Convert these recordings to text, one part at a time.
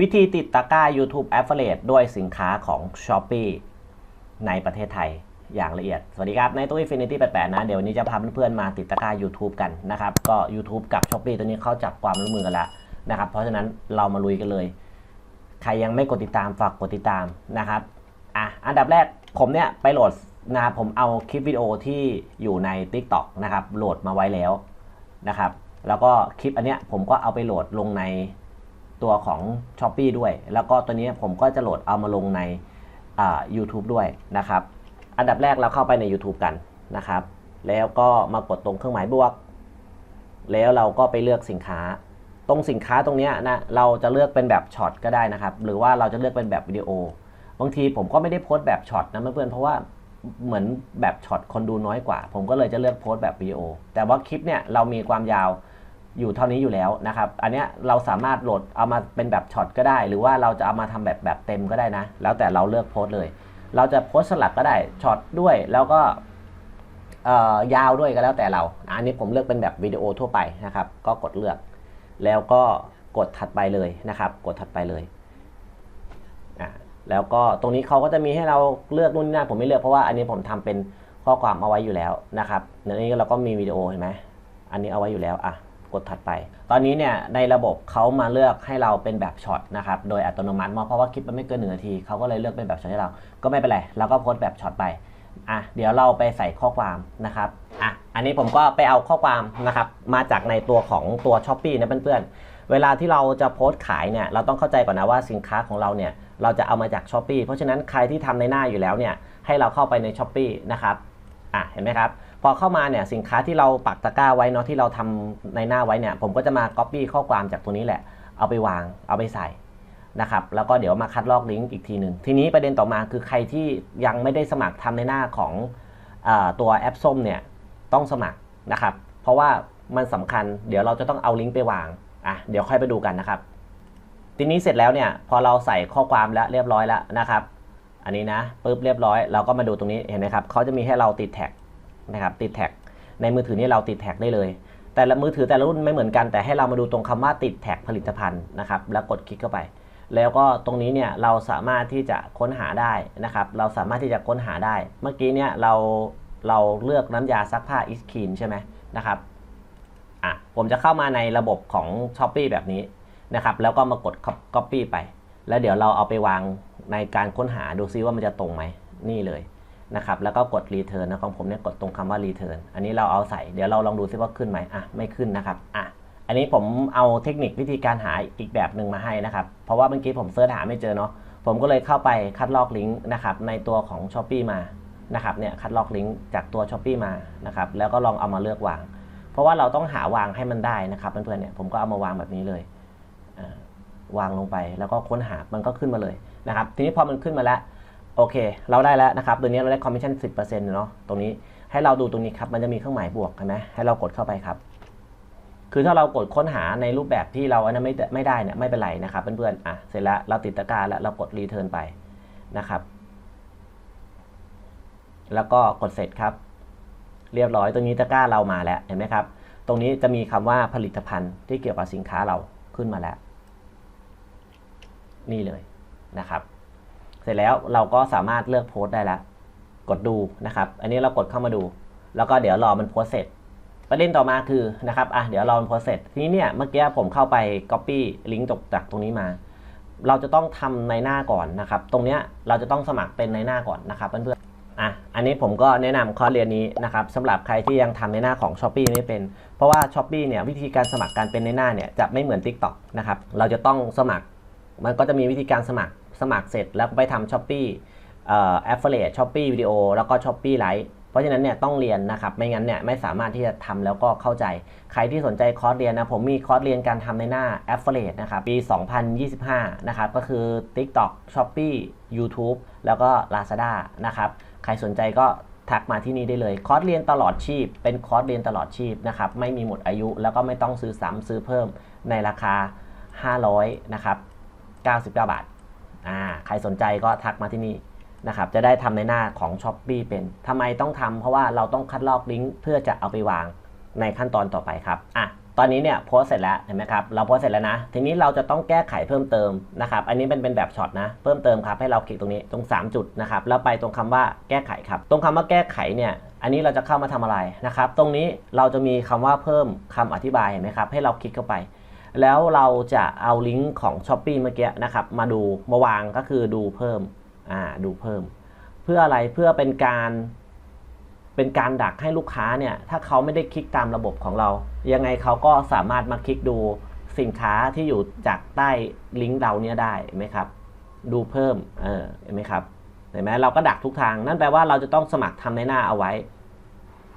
วิธีติดตะกร้า YouTube Affiliate ด้วยสินค้าของ Shopee ในประเทศไทยอย่างละเอียด สวัสดีครับ ในตู้ Infinity 88 นะ เดี๋ยววันนี้จะพาเพื่อนๆมาติดตะกร้า YouTube กันนะครับ ก็ YouTube กับ Shopee ตัวนี้เขาจับความร่วมมือกันแล้วนะครับ เพราะฉะนั้นเรามาลุยกันเลย ใครยังไม่กดติดตามฝากกดติดตามนะครับ อะ อันดับแรกผมเนี่ยไปโหลดนะครับผมเอาคลิปวิดีโอที่อยู่ใน TikTok นะครับ โหลดมาไว้แล้วนะครับ แล้วก็คลิปอันเนี้ยผมก็เอาไปโหลดลงใน ตัวของ s h อ p e e ด้วย แล้วก็ตัวนี้ผมก็จะโหลดเอามาลงใน YouTube ด้วยนะครับ อันดับแรกเราเข้าไปใน YouTube กันนะครับ แล้วก็มากดตรงเครื่องหมายบวก แล้วเราก็ไปเลือกสินค้า ตรงสินค้าตรงนี้นะเราจะเลือกเป็นแบบช็อตก็ได้นะครับ หรือว่าเราจะเลือกเป็นแบบวิดีโอบางทีผมก็ไม่ได้โพสต์แบบช็อตนะเพื่อนเพราะว่าเหมือนแบบช็อตคนดูน้อยกว่า ผมก็เลยจะเลือกโพสต์แบบวิดีโอ แต่ว่าคลิปเนี่ยเรามีความยาว อยู่เท่านี้อยู่แล้วนะครับ อันเนี้ยเราสามารถโหลดเอามาเป็นแบบช็อตก็ได้ หรือว่าเราจะเอามาทำแบบแบบเต็มก็ได้นะ แล้วแต่เราเลือกโพสต์เลย เราจะโพสต์สลับก็ได้ช็อตด้วยแล้วก็ยาวด้วยก็แล้วแต่เรา อันนี้ผมเลือกเป็นแบบวิดีโอทั่วไปนะครับ ก็กดเลือก แล้วก็กดถัดไปเลยนะครับ กดถัดไปเลย แล้วก็ตรงนี้เขาก็จะมีให้เราเลือกนู่นนี่นั่นผมไม่เลือกเพราะว่าอันนี้ผมทำเป็นข้อความเอาไว้อยู่แล้วนะครับในนี้เราก็มีวิดีโอเห็นไหมอันนี้เอาไว้อยู่แล้วอะ กดถัดไป ตอนนี้เนี่ยในระบบเขามาเลือกให้เราเป็นแบบช็อตนะครับ โดยอัตโนมัติเพราะว่าคลิปมันไม่เกินหนึ่งนาทีเขาก็เลยเลือกเป็นแบบช็อตให้เรา ก็ไม่เป็นไรเราก็โพสต์แบบช็อตไป อะเดี๋ยวเราไปใส่ข้อความนะครับ อะอันนี้ผมก็ไปเอาข้อความนะครับมาจากในตัวของตัว s h อ p e e นะเพื่อนๆ เวลาที่เราจะโพสต์ขายเนี่ยเราต้องเข้าใจก่อนนะว่าสินค้าของเราเนี่ยเราจะเอามาจาก s h อ p e e เพราะฉะนั้นใครที่ทำในหน้าอยู่แล้วเนี่ยให้เราเข้าไปใน s h อ p e e นะครับ อะเห็นไหมครับ พอเข้ามาเนี่ยสินค้าที่เราปักตะกร้าไว้เนาะที่เราทำในหน้าไว้เนี่ยผมก็จะมา Copy ข้อความจากตัวนี้แหละ เอาไปวางเอาไปใส่นะครับแล้วก็เดี๋ยวมาคัดลอกลิงก์อีกทีหนึ่งทีนี้ประเด็นต่อมาคือใครที่ยังไม่ได้สมัครทำในหน้าของอตัวแอปส้มเนี่ยต้องสมัครนะครับเพราะว่ามันสำคัญเดี๋ยวเราจะต้องเอาลิงก์ไปวางอะเดี๋ยวค่อยไปดูกันนะครับ ทีนี้เสร็จแล้วเนี่ยพอเราใส่ข้อความแล้วเรียบร้อยแล้วนะครับ อันนี้นะปุ๊บเรียบร้อยเราก็มาดูตรงนี้เห็นไหมครับเขาจะมีให้เราติดแท็ก นะครับติดแท็กในมือถือนี่เราติดแท็กได้เลย แต่ละมือถือแต่ละรุ่นไม่เหมือนกันแต่ให้เรามาดูตรงคำว่าติดแท็กผลิตภัณฑ์นะครับแล้วกดคลิกเข้าไป แล้วก็ตรงนี้เนี่ยเราสามารถที่จะค้นหาได้นะครับเราสามารถที่จะค้นหาได้ เมื่อกี้เนี่ยเราเราเลือกน้ำยาซักผ้าอิสคีนใช่ไหมนะครับอะผมจะเข้ามาในระบบของ s h อ p e e แบบนี้นะครับแล้วก็มากด Copy ไป แล้วเดี๋ยวเราเอาไปวางในการค้นหาดูซิว่ามันจะตรงไหมนี่เลย นะครับแล้วก็กด Return นะของผมเนี่ยกดตรงคำว่า Return อันนี้เราเอาใส่เดี๋ยวเราลองดูซิว่าขึ้นไหมอะไม่ขึ้นนะครับอะอันนี้ผมเอาเทคนิควิธีการหาอีกแบบหนึ่งมาให้นะครับ เพราะว่าเมื่อกี้ผมเสิร์ชหาไม่เจอเนาะผมก็เลยเข้าไปคัดลอกลิงก์นะครับในตัวของ s h อ p e e มานะครับเนี่ยคัดลอกลิงก์จากตัว s h อ p e e มานะครับแล้วก็ลองเอามาเลือกวาง เพราะว่าเราต้องหาวางให้มันได้นะครับเพื่อนๆเนี่ยผมก็เอามาวางแบบนี้เลยวางลงไปแล้วก็ค้นหามันก็ขึ้นมาเลยนะครับทีนี้พอมันขึ้นมาแล้ว โอเค เราได้แล้วนะครับ ตัวนี้เราได้คอมมิชชั่น10%เนาะ ตรงนี้ให้เราดูตรงนี้ครับ มันจะมีเครื่องหมายบวกเห็นไหมให้เรากดเข้าไปครับ คือถ้าเรากดค้นหาในรูปแบบที่เราอันนั้นไม่ไม่ได้เนี่ยไม่เป็นไรนะครับเพื่อนๆ อะ เสร็จแล้วเราติดตะกร้าแล้วเรากดรีเทิร์นไปนะครับ แล้วก็กดเสร็จครับ เรียบร้อย ตรงนี้ตะกร้าเรามาแล้ว เห็นไหมครับ ตรงนี้จะมีคำว่าผลิตภัณฑ์ที่เกี่ยวกับสินค้าเราขึ้นมาแล้ว นี่เลยนะครับ เสร็จแล้วเราก็สามารถเลือกโพสต์ได้แล้ว กดดูนะครับ อันนี้เรากดเข้ามาดู แล้วก็เดี๋ยวรอมันโพสเสร็จ ประเด็นต่อมาคือนะครับอะเดี๋ยวรอมันโพสเสร็จทีนี้เนี่ยเมื่อกี้ผมเข้าไป Copy ลิงก์จากตรงนี้มา เราจะต้องทำในหน้าก่อนนะครับ ตรงเนี้ยเราจะต้องสมัครเป็นในหน้าก่อนนะครับเพื่อนๆอะอันนี้ผมก็แนะนำคอร์สเรียนนี้นะครับสำหรับใครที่ยังทำในหน้าของ s h อ p e e ไม่เป็น เพราะว่า s h อ p e e เนี่ยวิธีการสมัครการเป็นในหน้าเนี่ยจะไม่เหมือน TikTok นะครับเราจะต้องสมัคร มันก็จะมีวิธีการสมัคร สมัครเสร็จแล้วไปทำช้อปปี้เอ่อ affiliate ช้อปปี้วิดีโอแล้วก็ช้อปปี้ไลฟ์เพราะฉะนั้นเนี่ยต้องเรียนนะครับ ไม่งั้นเนี่ยไม่สามารถที่จะทำแล้วก็เข้าใจ ใครที่สนใจคอร์สเรียนนะ ผมมีคอร์สเรียนการทำในหน้า affiliate นะครับ ปี 2025 นะครับ ก็คือ TikTok Shopee YouTube แล้วก็ Lazada นะครับ ใครสนใจก็ทักมาที่นี่ได้เลย คอร์สเรียนตลอดชีพ เป็นคอร์สเรียนตลอดชีพนะครับ ไม่มีหมดอายุ แล้วก็ไม่ต้องซื้อซ้ำซื้อเพิ่มในราคา 500 นะครับ 99 บาท อ่าใครสนใจก็ทักมาที่นี่นะครับจะได้ทำในหน้าของ s h อ p e e เป็นทำไมต้องทำเพราะว่าเราต้องคัดลอกลิงก์เพื่อจะเอาไปวางในขั้นตอนต่อไปครับอะตอนนี้เนี่ยโพสเสร็จแล้วเห็นไหมครับเราโพสเสร็จแล้วนะ ทีนี้เราจะต้องแก้ไขเพิ่มเติมนะครับอันนี้เป็นเป็นแบบช็อตนะเพิ่มเติมครับให้เราคลิกตรงนี้ตรง 3 จุดนะครับแล้วไปตรงคำว่าแก้ไขครับ ตรงคำว่าแก้ไขเนี่ยอันนี้เราจะเข้ามาทำอะไรนะครับ ตรงนี้เราจะมีคำว่าเพิ่มคำอธิบายเห็นไหมครับให้เราคลิกเข้าไป แล้วเราจะเอาลิงก์ของ s h อ p e e เมื่อกี้นะครับ มาดูมาวางก็คือดูเพิ่มอ่าดูเพิ่ม เพื่ออะไรเพื่อเป็นการเป็นการดักให้ลูกค้าเนี่ยถ้าเขาไม่ได้คลิกตามระบบของเรา ยังไงเขาก็สามารถมาคลิกดูสินค้าที่อยู่จากใต้ลิงก์เราเนี่ยได้ไหมครับ ดูเพิ่มเออเห็นไหมครับเห็นไหมเราก็ดักทุกทาง นั่นแปลว่าเราจะต้องสมัครทำในหน้าเอาไว้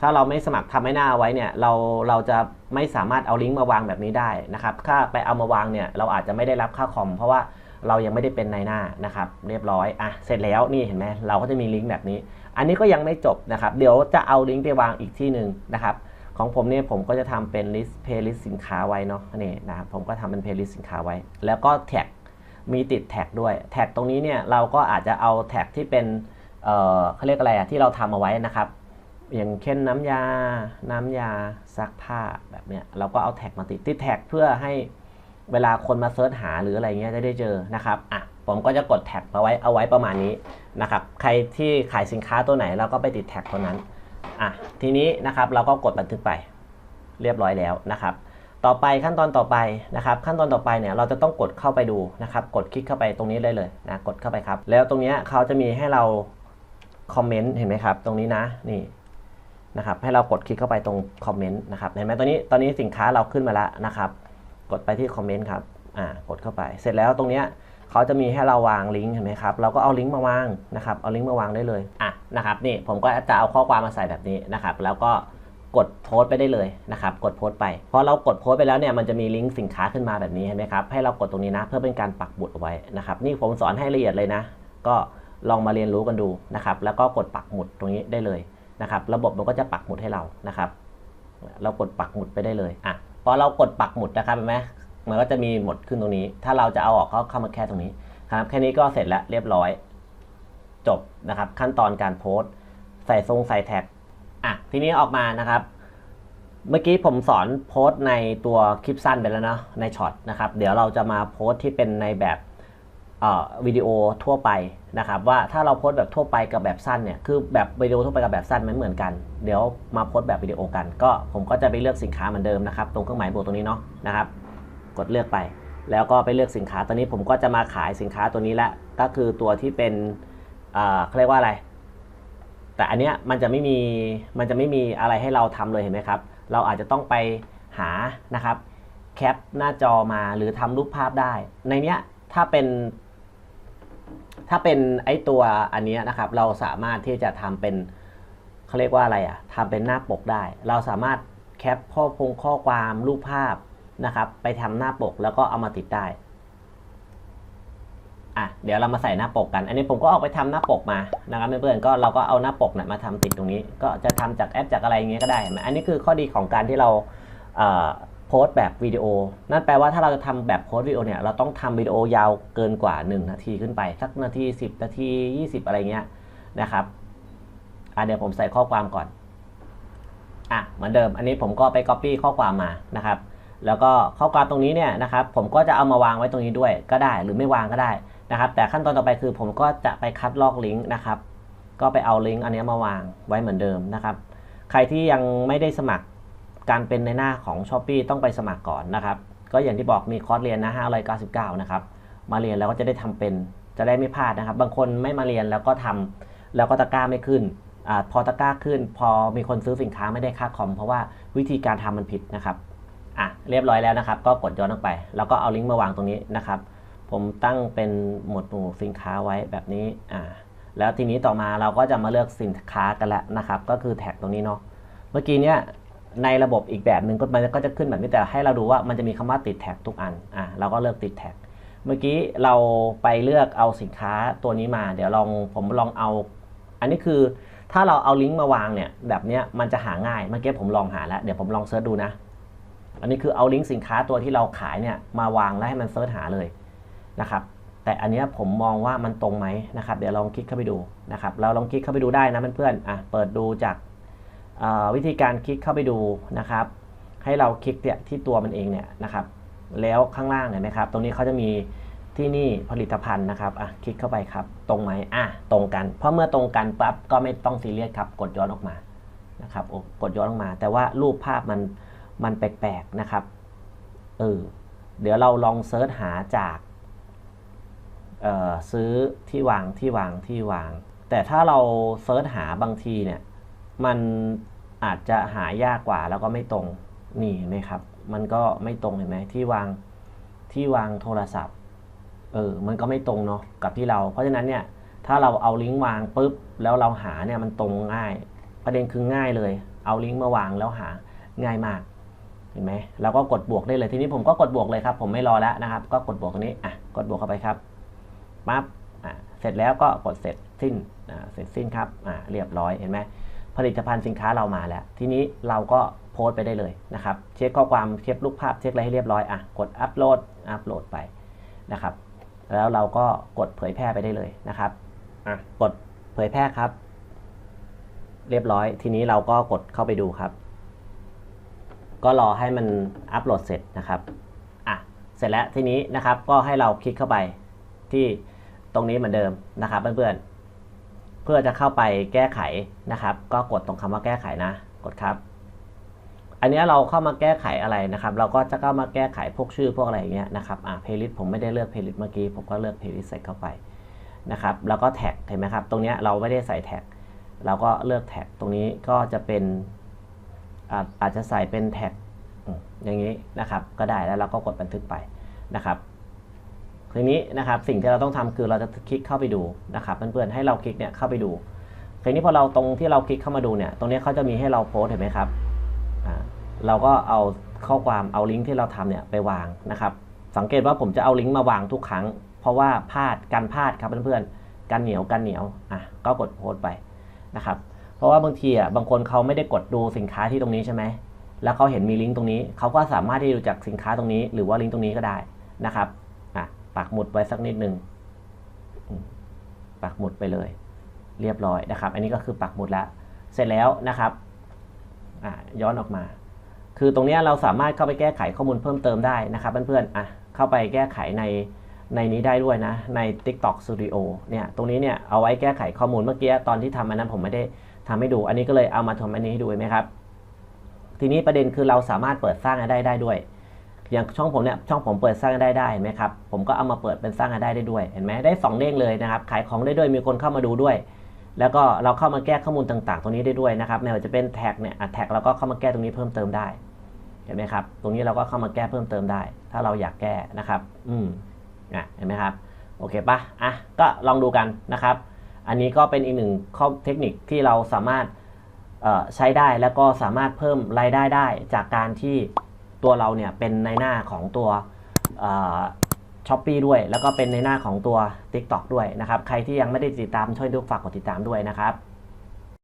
ถ้าเราไม่สมัครทำในหน้าเอาไว้เนี่ยเราเราจะ ไม่สามารถเอาลิงก์มาวางแบบนี้ได้นะครับ ถ้าไปเอามาวางเนี่ยเราอาจจะไม่ได้รับค่าคอม เพราะว่าเรายังไม่ได้เป็นในหน้านะครับเรียบร้อยอะเสร็จแล้วนี่เห็นไหมเราก็จะมีลิงก์แบบนี้ อันนี้ก็ยังไม่จบนะครับ เดี๋ยวจะเอาลิงก์ไปวางอีกที่หนึ่งนะครับของผมเนี่ยผมก็จะทำเป็น list playlist สินค้าไว้เนาะนี่นะครับผมก็ทำเป็น playlist สินค้าไว้ แล้วก็แท็กมีติดแท็กด้วยแท็กตรงนี้เนี่ยเราก็อาจจะเอาแท็กที่เป็นเอ่อเขาเรียกอะไรอะที่เราทำเอาไว้นะครับ อย่างเช่นน้ำยา น้ำยาซักผ้าแบบเนี้ยเราก็เอาแท็กมาติดติดแท็กเพื่อให้เวลาคนมาเซิร์ชหาหรืออะไรเงี้ยจะได้เจอนะครับอะผมก็จะกดแท็กมาไว้เอาไว้ประมาณนี้นะครับใครที่ขายสินค้าตัวไหนเราก็ไปติดแท็กตัวนั้นอะทีนี้นะครับเราก็กดบันทึกไปเรียบร้อยแล้วนะครับ ต่อไปขั้นตอนต่อไปนะครับ ขั้นตอนต่อไปเนี่ยเราจะต้องกดเข้าไปดูนะครับ กดคลิกเข้าไปตรงนี้ได้เลยนะกดเข้าไปครับ แล้วตรงเนี้ยเขาจะมีให้เราคอมเมนต์เห็นไหมครับ ตรงนี้นะนี่ นะครับให้เรากดคลิกเข้าไปตรงคอมเมนต์นะครับเห็นไหมตอนนี้ตอนนี้สินค้าเราขึ้นมาแล้วนะครับ กดไปที่คอมเมนต์ครับอ่ากดเข้าไป เสร็จแล้วตรงเนี้ยเขาจะมีให้เราวางลิงก์เห็นไหมครับเราก็เอาลิงก์มาวางนะครับเอาลิงก์มาวางได้เลยอะนะครับนี่ผมก็จะเอาข้อความมาใส่แบบนี้นะครับแล้วก็กดโพสต์ไปได้เลยนะครับ กดโพสต์ไปพอเรากดโพสต์ไปแล้วเนี่ยมันจะมีลิงก์สินค้าขึ้นมาแบบนี้เห็นไหมครับให้เรากดตรงนี้นะ เพื่อเป็นการปักบุตรเอาไว้นะครับนี่ผมสอนให้ละเอียดเลยนะ ก็ลองมาเรียนรู้กันดูนะครับแล้วก็กดปักหมุดตรงนี้ได้เลย นะครับ ระบบมันก็จะปักหมุดให้เรานะครับ เรากดปักหมุดไปได้เลยอะพอเรากดปักหมุดนะครับเห็นไหมมันก็จะมีหมุดขึ้นตรงนี้ ถ้าเราจะเอาออกก็เข้ามาแค่ตรงนี้ครับ แค่นี้ก็เสร็จแล้วเรียบร้อย จบนะครับ ขั้นตอนการโพสต์ ใส่ทรงใส่แท็กอะทีนี้ออกมานะครับ เมื่อกี้ผมสอนโพสต์ในตัวคลิปสั้นไปแล้วเนาะในช็อตนะครับ เดี๋ยวเราจะมาโพสต์ที่เป็นในแบบ วิดีโอทั่วไปนะครับว่าถ้าเราโพสแบบทั่วไปกับแบบสั้นเนี่ยคือแบบวิดีโอทั่วไปกับแบบสั้นมันเหมือนกัน เดี๋ยวมาโพสแบบวิดีโอกัน ก็ผมก็จะไปเลือกสินค้าเหมือนเดิมนะครับตรงเครื่องหมายบวกตรงนี้เนาะนะครับกดเลือกไป แล้วก็ไปเลือกสินค้าตัวนี้ผมก็จะมาขายสินค้าตัวนี้ละก็คือตัวที่เป็นเขาเรียกว่าอะไร แต่อันเนี้ยมันจะไม่มีมันจะไม่มีอะไรให้เราทำเลยเห็นไหมครับ เราอาจจะต้องไปหานะครับแคปหน้าจอมาหรือทำรูปภาพได้ ในเนี้ยถ้าเป็น ถ้าเป็นไอตัวอันนี้นะครับ เราสามารถที่จะทำเป็นเขาเรียกว่าอะไรอะ่ะทำเป็นหน้าปกได้ เราสามารถแคปข้อพงข้อความรูปภาพนะครับ ไปทำหน้าปกแล้วก็เอามาติดได้อะเดี๋ยวเรามาใส่หน้าปกกัน อันนี้ผมก็ออกไปทำหน้าปกมานะครับเพื่อนๆก็เราก็เอาหน้าปกเนี่ยมาทำติดตรงนี้ ก็จะทำจากแอปจากอะไรอย่างเงี้ยก็ได้ อันนี้คือข้อดีของการที่เรา พสต์แบบวิดีโอ นั่นแปลว่าถ้าเราจะทำแบบโพสต์วิดีโอเนี่ย เราต้องทำวิดีโอยาวเกินกว่า 1 นาทีขึ้นไป สักนาที 10 นาที 20 อะไรเงี้ยนะครับอะเดี๋ยวผมใส่ข้อความก่อน อะเหมือนเดิม อันนี้ผมก็ไป Copy ข้อความมานะครับ แล้วก็ข้อความตรงนี้เนี่ยนะครับ ผมก็จะเอามาวางไว้ตรงนี้ด้วยก็ได้ หรือไม่วางก็ได้นะครับ แต่ขั้นตอนต่อไปคือผมก็จะไปคัดลอกลิงก์นะครับ ก็ไปเอาลิงก์อันนี้มาวางไว้เหมือนเดิมนะครับ ใครที่ยังไม่ได้สมัคร การเป็นในหน้าของ s h อ p e e ต้องไปสมัครก่อนนะครับ ก็อย่างที่บอกมีคอร์สเรียนนะ599 นะครับ มาเรียนแล้วก็จะได้ทำเป็นจะได้ไม่พลาดนะครับ บางคนไม่มาเรียนแล้วก็ทำแล้วก็ตะกร้าไม่ขึ้นอพอตะกร้าขึ้น พอมีคนซื้อสินค้าไม่ได้ค่าคอม เพราะว่าวิธีการทำมันผิดนะครับอะเรียบร้อยแล้วนะครับ ก็กดย้อนลงไป แล้วก็เอาลิงก์มาวางตรงนี้นะครับ ผมตั้งเป็นหมวดหมู่สินค้าไว้แบบนี้อ่าแล้วทีนี้ต่อมาเราก็จะมาเลือกสินค้ากันแล้วนะครับ ก็คือแท็กตรงนี้เนาะเมื่อกี้เนี้ย ในระบบอีกแบบหนึ่งก็มันก็จะขึ้นแบบนี้แต่ให้เราดูว่ามันจะมีคำว่าติดแท็กทุกอันอะเราก็เลือกติดแท็กเมื่อกี้เราไปเลือกเอาสินค้าตัวนี้มา เดี๋ยวลองผมลองเอา อันนี้คือถ้าเราเอาลิงก์มาวางเนี่ยแบบเนี้ยมันจะหาง่ายเมื่อกี้ผมลองหาแล้วเดี๋ยวผมลองเซิร์ชดูนะ อันนี้คือเอาลิงก์สินค้าตัวที่เราขายเนี่ยมาวางแล้วให้มันเซิร์ชหาเลยนะครับแต่อันนี้ผมมองว่ามันตรงไหมนะครับ เดี๋ยวลองคลิกเข้าไปดูนะครับเราลองคลิกเข้าไปดูได้นะเพื่อนๆอะเปิดดูจาก วิธีการคลิกเข้าไปดูนะครับ ให้เราคลิกเนี่ยที่ตัวมันเองเนี่ยนะครับ แล้วข้างล่างเห็นไหมครับ ตรงนี้เขาจะมีที่นี่ผลิตภัณฑ์นะครับอะคลิกเข้าไปครับ ตรงไหมอะตรงกัน เพราะเมื่อตรงกันปั๊บก็ไม่ต้องซีเรียสครับ กดย้อนออกมานะครับโอ้กดย้อนออกมา แต่ว่ารูปภาพมันมันแปลกๆนะครับเออเดี๋ยวเราลองเซิร์ชหาจากเอ่อซื้อที่วางที่วางที่วาง แต่ถ้าเราเซิร์ชหาบางทีเนี่ย มันอาจจะหายากกว่าแล้วก็ไม่ตรงนี่เห็นไหมครับ มันก็ไม่ตรงเห็นไหมที่วางที่วางโทรศัพท์เออมันก็ไม่ตรงเนาะกับที่เรา เพราะฉะนั้นเนี่ยถ้าเราเอาลิงก์วางปุ๊บแล้วเราหาเนี่ยมันตรงง่าย ประเด็นคือง่ายเลย เอาลิงก์มาวางแล้วหาง่ายมากเห็นไหมเราก็กดบวกได้เลยทีนี้ผมก็กดบวกเลยครับ ผมไม่รอแล้วนะครับ ก็กดบวกตรงนี้อะกดบวกเข้าไปครับปั๊บอะเสร็จแล้วก็กดเสร็จสิ้นอ่าเสร็จสิ้นครับอ่าเรียบร้อยเห็นไหม ผลิตภัณฑ์สินค้าเรามาแล้ว ทีนี้เราก็โพสต์ไปได้เลยนะครับ เช็คข้อความเช็ครูปภาพเช็คอะไรให้เรียบร้อยอะกดอัปโหลดอัปโหลดไปนะครับ แล้วเราก็กดเผยแพร่ไปได้เลยนะครับอะกดเผยแพร่ครับ เรียบร้อย ทีนี้เราก็กดเข้าไปดูครับ ก็รอให้มันอัปโหลดเสร็จนะครับอะเสร็จแล้วทีนี้นะครับก็ให้เราคลิกเข้าไปที่ตรงนี้เหมือนเดิมนะครับเพื่อนๆ เพื่อจะเข้าไปแก้ไขนะครับ ก็กดตรงคำว่าแก้ไขนะ กดครับ อันนี้เราเข้ามาแก้ไขอะไรนะครับ เราก็จะเข้ามาแก้ไขพวกชื่อพวกอะไรอย่างเงี้ยนะครับอ่าเพลย์ลิสผมไม่ได้เลือกเพลย์ลิสเมื่อกี้ผมก็เลือกเพลย์ลิสใส่เข้าไปนะครับ แล้วก็แท็กเห็นไหมครับ ตรงนี้เราไม่ได้ใส่แท็ก เราก็เลือกแท็ก ตรงนี้ก็จะเป็นอาอาจจะใส่เป็นแท็กอืมอย่างนี้นะครับ ก็ได้แล้วเราก็กดบันทึกไปนะครับ ทีนี้นะครับสิ่งที่เราต้องทำคือเราจะคลิกเข้าไปดูนะครับเพื่อนๆให้เราคลิกเนี่ยเข้าไปดูทีนี้พอเราตรงที่เราคลิกเข้ามาดูเนี่ยตรงนี้เขาจะมีให้เราโพสเห็นไหมครับอ่าเราก็เอาข้อความเอาลิงก์ที่เราทำเนี่ยไปวางนะครับ สังเกตว่าผมจะเอาลิงก์มาวางทุกครั้ง เพราะว่าพลาดการพลาดครับเพื่อนๆกันเหนียวกันเหนียวอะก็กดโพสไปนะครับเพราะว่าบางทีอะบางคนเขาไม่ได้กดดูสินค้าที่ตรงนี้ใช่ไหมแล้วเขาเห็นมีลิงก์ตรงนี้เขาก็สามารถที่จะดูจากสินค้าตรงนี้ หรือว่าลิงก์ตรงนี้ก็ได้นะครับ ปักหมุดไว้สักนิดหนึ่งปักหมุดไปเลย เรียบร้อยนะครับ อันนี้ก็คือปักหมุดแล้ว เสร็จแล้วนะครับย้อนออกมา คือตรงนี้เราสามารถเข้าไปแก้ไขข้อมูลเพิ่มเติมได้นะครับเพื่อนๆอะเข้าไปแก้ไขในในนี้ได้ด้วยนะ ใน TikTok Studio เนี่ยตรงนี้เนี่ยเอาไว้แก้ไขข้อมูลเมื่อกี้ตอนที่ทำอันนั้นผมไม่ได้ทำให้ดู อันนี้ก็เลยเอามาทำอันนี้ให้ดูไหมครับ ทีนี้ประเด็นคือเราสามารถเปิดสร้างได้ได้ด้วย อย่างช่องผมเนี่ยช่องผมเปิดสร้างรายได้ได้เห็นไหมครับผมก็เอามาเปิดเป็นสร้างรายได้ได้ด้วยเห็นไหมได้สองเด้งเลยนะครับขายของได้ด้วยมีคนเข้ามาดูด้วย แล้วก็เราเข้ามาแก้ข้อมูลต่างๆ ตรงนี้ได้ด้วยนะครับไม่ว่าจะเป็นแท็กเนี่ยแท็กเราก็เข้ามาแก้ตรงนี้เพิ่มเติมได้เห็นไหมครับตรงนี้เราก็เข้ามาแก้เพิ่มเติมได้ ถ้าเราอยากแก้นะครับ อืมอะเห็นไหมครับโอเคปะอะก็ลองดูกันนะครับ อันนี้ก็เป็นอีกหนึ่งข้อเทคนิคที่เราสามารถใช้ได้แล้วก็สามารถเพิ่มรายได้ได้จากการที่ ตัวเราเนี่ยเป็นในหน้าของตัวช้อปปีด้วย แล้วก็เป็นในหน้าของตัว TikTok ด้วยนะครับ ใครที่ยังไม่ได้ติดตามช่วยดูฝากกดติดตามด้วยนะครับ